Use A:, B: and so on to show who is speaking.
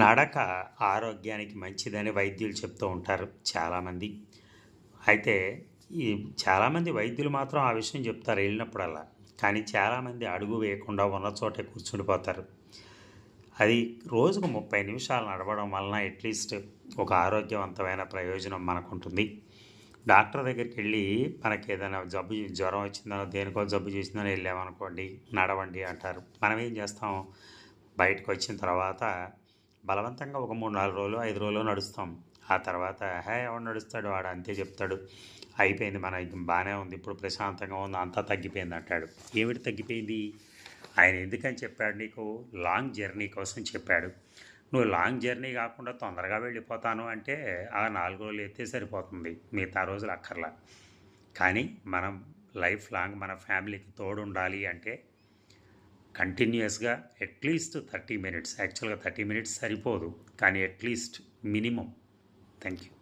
A: నడక ఆరోగ్యానికి మంచిదని వైద్యులు చెప్తూ ఉంటారు చాలామంది. అయితే ఈ చాలామంది వైద్యులు మాత్రం ఆ విషయం చెప్తారు వెళ్ళినప్పుడల్లా. కానీ చాలామంది అడుగు వేయకుండా ఉన్న చోటే కూర్చుండిపోతారు. అది రోజుకు ముప్పై నిమిషాలు నడవడం వలన అట్లీస్ట్ ఒక ఆరోగ్యవంతమైన ప్రయోజనం మనకుంటుంది. డాక్టర్ దగ్గరికి వెళ్ళి మనకి ఏదైనా జబ్బు జ్వరం వచ్చిందనో దేనికో జబ్బు చేసిందని వెళ్ళామనుకోండి నడవండి అంటారు. మనం ఏం చేస్తాం? బయటకు వచ్చిన తర్వాత బలవంతంగా ఒక మూడు నాలుగు రోజులు ఐదు రోజులు నడుస్తాం. ఆ తర్వాత హే ఎవడు నడుస్తాడు? వాడు అంతే చెప్తాడు. అయిపోయింది మన బాగానే ఉంది. ఇప్పుడు ప్రశాంతంగా ఉంది. అంతా తగ్గిపోయింది అంటాడు. ఏమిటి తగ్గిపోయింది? ఆయన ఎందుకని చెప్పాడు నీకు? లాంగ్ జర్నీ కోసం చెప్పాడు. నువ్వు లాంగ్ జర్నీ కాకుండా తొందరగా వెళ్ళిపోతాను అంటే ఆ నాలుగు రోజులు ఎత్తే సరిపోతుంది. మిగతా రోజులు అక్కర్లా. కానీ మనం లైఫ్ లాంగ్ మన ఫ్యామిలీకి తోడు ఉండాలి అంటే కంటిన్యూస్గా అట్లీస్ట్ థర్టీ మినిట్స్ యాక్చువల్గా థర్టీ మినిట్స్ సరిపోదు కానీ అట్లీస్ట్ మినిమం. Thank you.